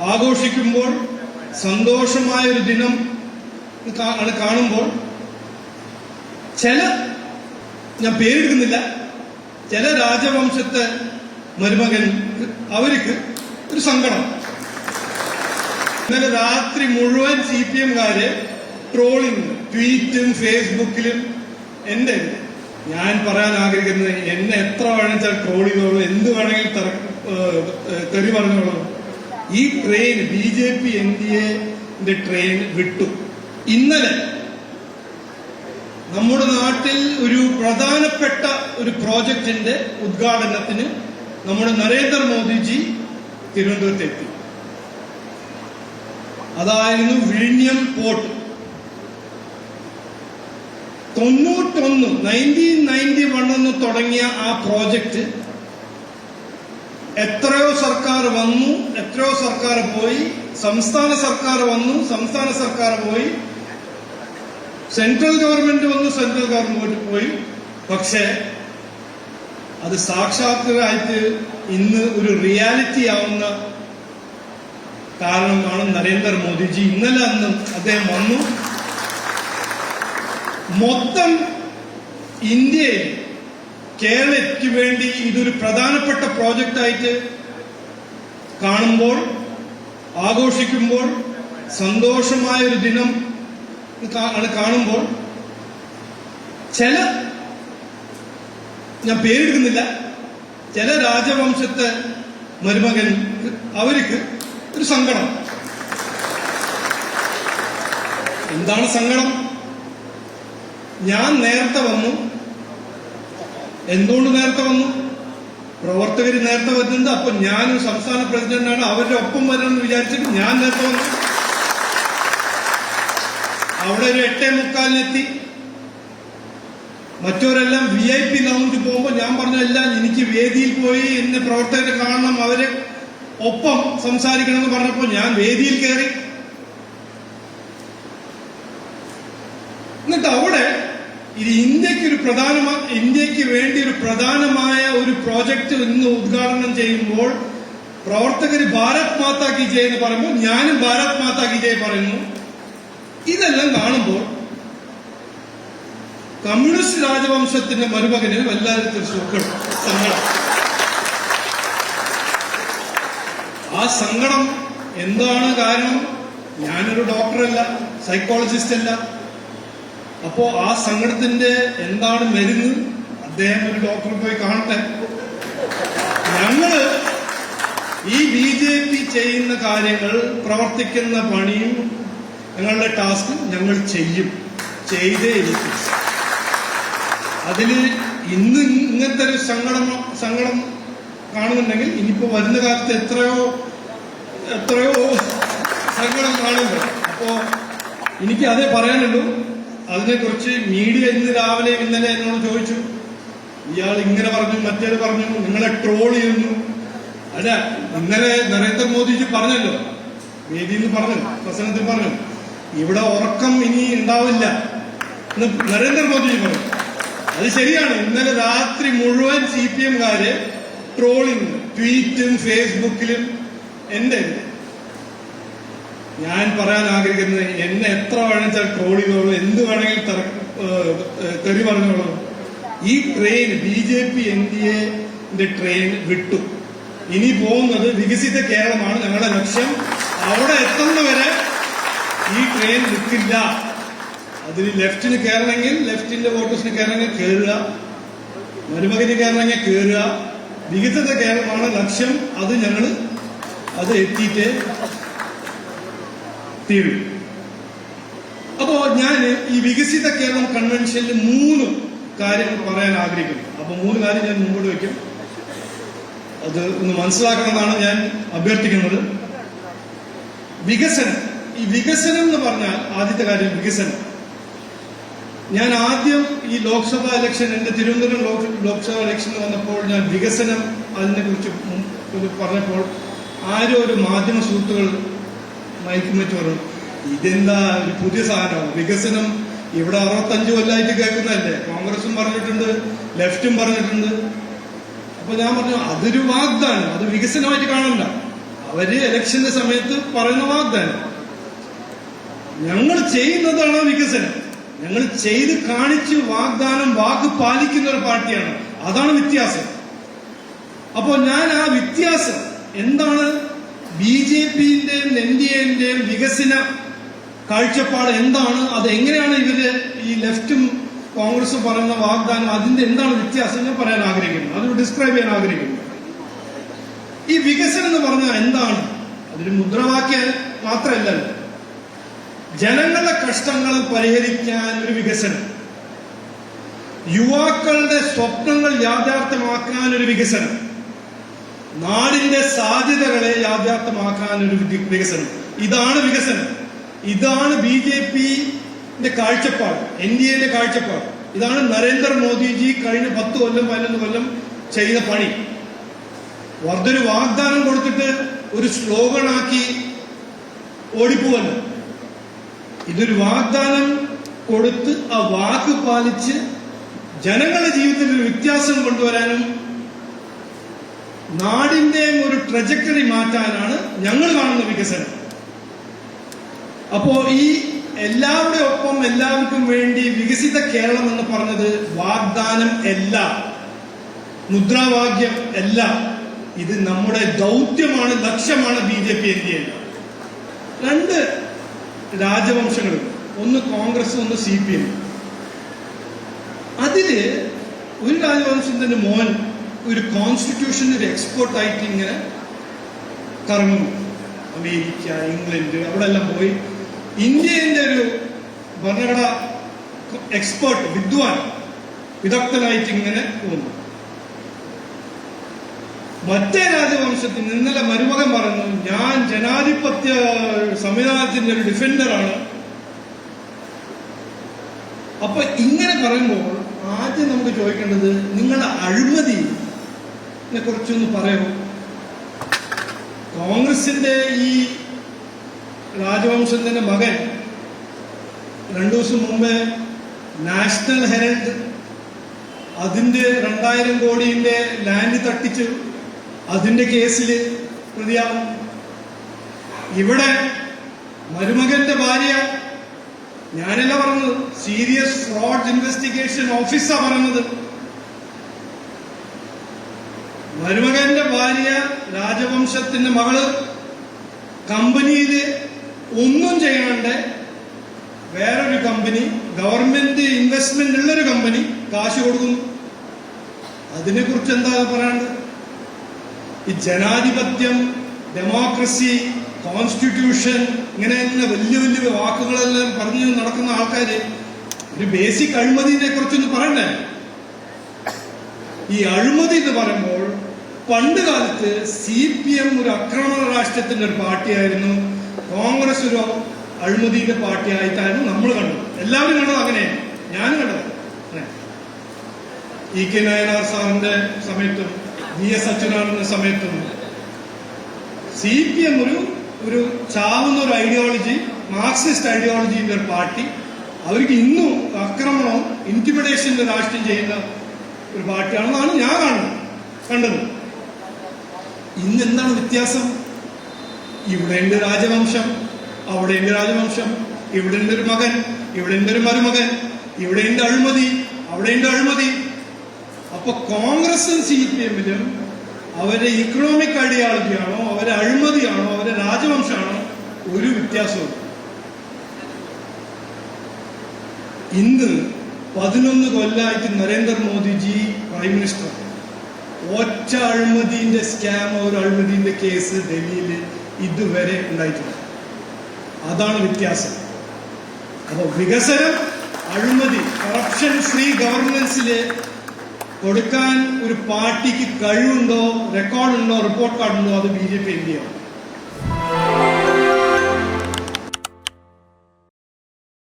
ആഘോഷിക്കുമ്പോൾ സന്തോഷമായ ഒരു ദിനം കാണുമ്പോൾ. ചില ഞാൻ പേരെടുക്കുന്നില്ല ചില രാജവംശത്തെ മരുമകൻ അവർക്ക് ഒരു സങ്കടം. ഇന്നലെ രാത്രി മുഴുവൻ സി പി എംകാര് ട്രോളിങ് ട്വീറ്റും ഫേസ്ബുക്കിലും എന്റെ ഞാൻ പറയാൻ ആഗ്രഹിക്കുന്നത് എന്നെ എത്ര വേണമെച്ചാൽ ട്രോൾ ചെയ്തോളൂ. എന്ത് ഏഹ് തെറി പറഞ്ഞോളൂ. ഈ train B J P N D എന്റെ ട്രെയിൻ വിട്ടു. ഇന്നലെ നമ്മുടെ നാട്ടിൽ ഒരു പ്രധാനപ്പെട്ട ഒരു പ്രോജക്റ്റിന്റെ ഉദ്ഘാടനത്തിന് നമ്മുടെ നരേന്ദ്രമോദിജി തിരുവനന്തപുരത്ത് എത്തി അതായിരുന്നു വിഴിഞ്ഞം പോർട്ട്. തൊണ്ണൂറ്റൊന്ന് നയന്റീൻ നയന്റി വണ്ണെന്ന് തുടങ്ങിയ ആ പ്രോജക്റ്റ് എത്രയോ സർക്കാർ വന്നു എത്രയോ സർക്കാർ പോയി സംസ്ഥാന സർക്കാർ വന്നു സംസ്ഥാന സർക്കാർ പോയി. സെൻട്രൽ ഗവൺമെന്റ് വന്നു സെൻട്രൽ ഗവൺമെന്റ് പോയി. പക്ഷേ അത് സാക്ഷാത്കരായിട്ട് ഇന്ന് ഒരു റിയാലിറ്റി ആവുന്ന കാരണമാണ് നരേന്ദ്രമോദിജി ഇന്നലെ അന്ന് അദ്ദേഹം വന്നു. മൊത്തം ഇന്ത്യയിൽ കേരളയ്ക്ക് വേണ്ടി ഇതൊരു പ്രധാനപ്പെട്ട പ്രോജക്റ്റ് ആയിട്ട് കാണുമ്പോൾ ആഘോഷിക്കുമ്പോൾ സന്തോഷമായ ഒരു ദിനം ആണ് കാണുമ്പോൾ ചില ഞാൻ പേരെടുക്കുന്നില്ല ചില രാജവംശത്തെ മരുമകൻ അവർക്ക് ഒരു സങ്കടം. എന്താണ് സങ്കടം? ഞാൻ നേരത്തെ വന്നു. എന്തുകൊണ്ട് നേരത്തെ വന്നു? പ്രവർത്തകർ നേരത്തെ വരുന്നുണ്ട്. അപ്പൊ ഞാനും സംസ്ഥാന പ്രസിഡന്റാണ്. അവരുടെ ഒപ്പം വരണമെന്ന് വിചാരിച്ചിട്ട് ഞാൻ നേരത്തെ വന്നു. അവിടെ ഒരു എട്ടേ മുക്കാലിനെത്തി മറ്റവരെല്ലാം വി ഐ പി ലൗഞ്ച് പോകുമ്പോൾ ഞാൻ പറഞ്ഞല്ല എനിക്ക് വേദിയിൽ പോയി എന്നെ പ്രവർത്തകരെ കാണണം. അവരെ ഒപ്പം സംസാരിക്കണം എന്ന് പറഞ്ഞപ്പോൾ ഞാൻ വേദിയിൽ കയറി. എന്നിട്ട് അവിടെ ഇത് ഒരു പ്രധാന ഇന്ത്യയ്ക്ക് വേണ്ടി ഒരു പ്രധാനമായ ഒരു പ്രോജക്റ്റ് ഇന്ന് ഉദ്ഘാടനം ചെയ്യുമ്പോൾ പ്രവർത്തകർ ഭാരത് മാതാ കി ജയ് എന്ന് പറയുമ്പോൾ ഞാനും ഭാരത് മാതാ കി ജയ് പറയുന്നു. ഇതെല്ലാം കാണുമ്പോൾ കമ്മ്യൂണിസ്റ്റ് രാജവംശത്തിന്റെ മരുമകന് വല്ലാത്ത സുഖം സങ്കടം. ആ സങ്കടം എന്താണ് കാരണം? ഞാനൊരു ഡോക്ടറല്ല സൈക്കോളജിസ്റ്റ് അല്ല അപ്പോ ആ സങ്കടത്തിന്റെ എന്താണ് മരുന്ന് അദ്ദേഹം ഒരു ഡോക്ടറെ പോയി കാണട്ടെ. ഞങ്ങൾ ഈ ബി ജെ പി ചെയ്യുന്ന കാര്യങ്ങൾ പ്രവർത്തിക്കുന്ന പണിയും ഞങ്ങളുടെ ടാസ്ക് ഞങ്ങൾ ചെയ്യും. ചെയ്തേ ഇരിക്കും അതിൽ ഇന്ന് ഇങ്ങനത്തെ ഒരു സങ്കടം സങ്കടം കാണുന്നുണ്ടെങ്കിൽ ഇനിയിപ്പോ വരുന്ന കാലത്ത് എത്രയോ എത്രയോ സങ്കടം കാണുന്നുണ്ട്. അപ്പോ എനിക്ക് അതേ പറയാനുള്ളൂ. അതിനെക്കുറിച്ച് മീഡിയ ഇന്ന് രാവിലെ ഇന്നലെ എന്നോട് ചോദിച്ചു. ഇയാൾ ഇങ്ങനെ പറഞ്ഞു മറ്റേത് പറഞ്ഞു നിങ്ങളെ ട്രോൾ ചെയ്യുന്നു. അല്ല ഇന്നലെ നരേന്ദ്രമോദിജി പറഞ്ഞല്ലോ. വേദിയിൽ പറഞ്ഞു പ്രസംഗത്തിൽ പറഞ്ഞു. ഇവിടെ ഉറക്കം ഇനി ഉണ്ടാവില്ല എന്ന് നരേന്ദ്രമോദിജി പറഞ്ഞു. അത് ശരിയാണ്. ഇന്നലെ രാത്രി മുഴുവൻ സി പി എംകാര് ട്രോളിങ് ട്വീറ്റും ഫേസ്ബുക്കിലും എന്റെ ഞാൻ പറയാൻ ആഗ്രഹിക്കുന്നത് എന്നെ എത്ര വേണമെച്ചാൽ ട്രോൾ ചെയ്തോളൂ എന്ത് ഏഹ് തെറി പറഞ്ഞോളൂ. ഈ train B J P N D എന്റെ ട്രെയിൻ വിട്ടു. ഇനി പോകുന്നത് വികസിത കേരളമാണ്. ഞങ്ങളുടെ ലക്ഷ്യം അവിടെ എത്തുന്നവരെ ഈ ട്രെയിൻ നിൽക്കില്ല അതിന് ലെഫ്റ്റിന് കയറണമെങ്കിൽ ലെഫ്റ്റിന്റെ വോട്ടേഴ്സിന് കയറണമെങ്കിൽ കയറുക. മരുമകന് കയറണമെങ്കിൽ കയറുക. വികസിത കേരളമാണ് ലക്ഷ്യം. അത് ഞങ്ങൾ അത് എത്തിയിട്ടേ തീരും അപ്പോ ഞാൻ ഈ വികസിത കേരളം കൺവെൻഷനിൽ മൂന്ന് കാര്യങ്ങൾ പറയാൻ ആഗ്രഹിക്കുന്നു. അപ്പൊ മൂന്ന് കാര്യം ഞാൻ മുമ്പോട്ട് വയ്ക്കും അത് ഒന്ന് മനസ്സിലാക്കണമെന്നാണ് ഞാൻ അഭ്യർത്ഥിക്കുന്നത്. വികസനം. ഈ വികസനം എന്ന് പറഞ്ഞാൽ ആദ്യത്തെ കാര്യം വികസനം. ഞാൻ ആദ്യം ഈ ലോക്സഭാ ഇലക്ഷൻ എന്റെ തിരുവനന്തപുരം ലോക്സഭാ ഇലക്ഷൻ വന്നപ്പോൾ ഞാൻ വികസനം അതിനെ കുറിച്ച് പറഞ്ഞപ്പോൾ ആരോ ഒരു മാധ്യമ സുഹൃത്തുക്കൾ മയക്കും വെച്ച് ഇതെന്താ ഒരു പുതിയ സാധനമാണ്? വികസനം ഇവിടെ അറുപത്തഞ്ച് കൊല്ലമായിട്ട് കേൾക്കുന്നതല്ലേ? കോൺഗ്രസും പറഞ്ഞിട്ടുണ്ട് ലെഫ്റ്റും പറഞ്ഞിട്ടുണ്ട്. അപ്പൊ ഞാൻ പറഞ്ഞു അതൊരു വാഗ്ദാനം. അത് വികസനമായിട്ട് കാണണ്ട. അവർ ഇലക്ഷന്റെ സമയത്ത് പറയുന്ന വാഗ്ദാനം. ഞങ്ങൾ ചെയ്യുന്നതാണ് വികസനം. ഞങ്ങൾ ചെയ്ത് കാണിച്ച് വാഗ്ദാനം വാക്ക് പാലിക്കുന്ന ഒരു പാർട്ടിയാണ്. അതാണ് വ്യത്യാസം. അപ്പോ ഞാൻ ആ വ്യത്യാസം എന്താണ് ബി ജെ പിന്റെയും എൻ ഡി എന്റെയും വികസന കാഴ്ചപ്പാട് എന്താണ്? അത് എങ്ങനെയാണ് ഇവർ ഈ ലെഫ്റ്റും കോൺഗ്രസും പറയുന്ന വാഗ്ദാനം അതിന്റെ എന്താണ് വ്യത്യാസം ഞാൻ പറയാൻ ആഗ്രഹിക്കുന്നു. അത് ഡിസ്ക്രൈബ് ചെയ്യാൻ ആഗ്രഹിക്കുന്നു. ഈ വികസനം എന്ന് പറഞ്ഞാൽ എന്താണ്? അതൊരു മുദ്രാവാക്യം മാത്രമല്ല. ജനങ്ങളുടെ കഷ്ടങ്ങൾ പരിഹരിക്കാൻ ഒരു വികസനം. യുവാക്കളുടെ സ്വപ്നങ്ങൾ യാഥാർത്ഥ്യമാക്കാൻ ഒരു വികസനം. നാടിന്റെ സാധ്യതകളെ യാഥാർത്ഥ്യമാക്കാൻ ഒരു വികസനം. ഇതാണ് വികസനം. ഇതാണ് ബി ജെ പിന്റെ കാഴ്ചപ്പാട് എൻ ഡി എന്റെ കാഴ്ചപ്പാട്. ഇതാണ് നരേന്ദ്രമോദിജി കഴിഞ്ഞ പത്ത് കൊല്ലം പതിനൊന്ന് കൊല്ലം ചെയ്ത പണി. വർദ്ധൊരു വാഗ്ദാനം കൊടുത്തിട്ട് ഒരു സ്ലോഗനാക്കി ഓടിപ്പോവല്ല. ഇതൊരു വാഗ്ദാനം കൊടുത്ത് ആ വാക്ക് പാലിച്ച് ജനങ്ങളുടെ ജീവിതത്തിൽ ഒരു വ്യത്യാസം കൊണ്ടുവരാനും നാടിന്റെ ഒരു ട്രജക്ടറി മാറ്റാനാണ് ഞങ്ങൾ കാണുന്ന വികസനം. അപ്പോ ഈ എല്ലാവരുടെ ഒപ്പം എല്ലാവർക്കും വേണ്ടി വികസിത കേരളം എന്ന് പറഞ്ഞത് വാഗ്ദാനം അല്ല. മുദ്രാവാക്യം അല്ല. ഇത് നമ്മുടെ ദൗത്യമാണ് ലക്ഷ്യമാണ് ബി ജെ പി എൻ രണ്ട് രാജവംശങ്ങൾ ഒന്ന് കോൺഗ്രസ് ഒന്ന് സി പി എം. അതിൽ ഒരു രാജവംശത്തിന്റെ മോൻ ഒരു കോൺസ്റ്റിറ്റ്യൂഷൻ ഒരു എക്സ്പോർട്ട് ആയിട്ട് ഇങ്ങനെ കറങ്ങുന്നു. അമേരിക്ക ഇംഗ്ലണ്ട് അവിടെ എല്ലാം പോയി. ഇന്ത്യന്റെ ഒരു ഭരണഘട എക്സ്പേർട്ട് വിദ്വാൻ വിദഗ്ധനായിട്ട് ഇങ്ങനെ പോകുന്നു. മറ്റേ രാജവംശത്തിൽ ഇന്നലെ മരുമകൻ പറഞ്ഞു ഞാൻ ജനാധിപത്യ സംവിധാനത്തിന്റെ ഒരു ഡിഫൻഡറാണ് അപ്പൊ ഇങ്ങനെ പറയുമ്പോൾ ആദ്യം നമുക്ക് ചോദിക്കേണ്ടത് നിങ്ങളുടെ അഴിമതിനെ കുറിച്ചൊന്ന് പറയണം കോൺഗ്രസിന്റെ ഈ രാജവംശത്തിന്റെ മകൻ രണ്ടു ദിവസം മുമ്പ് നാഷണൽ ഹെറൽഡ് അതിന്റെ രണ്ടായിരം കോടിയുടെ ലാൻഡ് തട്ടിച്ച് അതിന്റെ കേസിൽ പ്രതിയാവും. ഇവിടെ മരുമകന്റെ ഭാര്യ ഞാനല്ല പറഞ്ഞത് സീരിയസ് ഫ്രോഡ് ഇൻവെസ്റ്റിഗേഷൻ ഓഫീസാ പറഞ്ഞത്. മരുമകന്റെ ഭാര്യ രാജവംശത്തിന്റെ മകൾ കമ്പനിയിൽ ഒന്നും ചെയ്യാണ്ട് വേറൊരു കമ്പനി ഗവൺമെന്റ് ഇൻവെസ്റ്റ്മെന്റ് ഉള്ളൊരു കമ്പനി കാശ് കൊടുക്കുന്നു. അതിനെ കുറിച്ച് എന്താ പറയാണ്ട് ഈ ജനാധിപത്യം ഡെമോക്രസി കോൺസ്റ്റിറ്റ്യൂഷൻ ഇങ്ങനെ തന്നെ വലിയ വലിയ വാക്കുകളെല്ലാം പറഞ്ഞു നടക്കുന്ന ആൾക്കാര് ഒരു ബേസിക് അഴിമതിനെ കുറിച്ചൊന്ന് പറയണ്ടേ? ഈ അഴിമതി എന്ന് പറയുമ്പോൾ പണ്ട് കാലത്ത് സി പി എം ഒരു ആക്രമണ രാഷ്ട്രത്തിന്റെ ഒരു പാർട്ടിയായിരുന്നു. കോൺഗ്രസ് ഒരു അഴിമതിയുടെ പാർട്ടിയായിട്ടായിരുന്നു നമ്മൾ കണ്ടത്. എല്ലാവരും കണ്ടത് അങ്ങനെ? ഞാനും കണ്ടത്. ഇ കെ നായനാർ സാറിന്റെ സമയത്തും വി എസ് അച്യുതാനന്ദന്റെ സമയത്തും സി പി എം ഒരു ഒരു ചാവുന്ന ഒരു ഐഡിയോളജി മാർക്സിസ്റ്റ് ഐഡിയോളജിന്റെ ഒരു പാർട്ടി. അവർക്ക് ഇന്നും ആക്രമണവും ഇന്റിമിഡേഷന്റെ രാഷ്ട്രീയം ചെയ്യുന്ന ഒരു പാർട്ടിയാണെന്നാണ് ഞാൻ കാണുന്നത് കണ്ടത്. ഇന്ന് എന്താണ് വ്യത്യാസം? ഇവിടെയുണ്ട് രാജവംശം അവിടെയുണ്ട് രാജവംശം ഇവിടെയുണ്ട് ഒരു മകൻ ഇവിടെയുണ്ട് ഒരു മരുമകൻ ഇവിടെയുണ്ട് അഴിമതി അവിടെയുണ്ട് അഴിമതി. അപ്പൊ കോൺഗ്രസും സി പി എമ്മിലും അവരെ ഇക്കണോമിക് ഐഡിയോളജിയാണോ അവരെ അഴിമതിയാണോ അവരെ രാജവംശമാണോ ഒരു വ്യത്യാസവും ഇന്ന് പതിനൊന്ന് കൊല്ലായിട്ട് നരേന്ദ്രമോദിജി പ്രൈം മിനിസ്റ്റർ. ഒറ്റ അഴിമതിന്റെ സ്കാം ഒരു അഴിമതിന്റെ കേസ് ഡൽഹിയിൽ ഇതുവരെ ഉണ്ടായിട്ടില്ല. അതാണ് വ്യത്യാസം. അപ്പൊ വികസനം അഴിമതി കറപ്ഷൻ ഫ്രീ ഗവർണൻസിൽ കൊടുക്കാൻ ഒരു പാർട്ടിക്ക് കഴിവുണ്ടോ റെക്കോർഡുണ്ടോ റിപ്പോർട്ട് കാർഡുണ്ടോ അത് ബി ജെ പി ഇന്ത്യയാണ്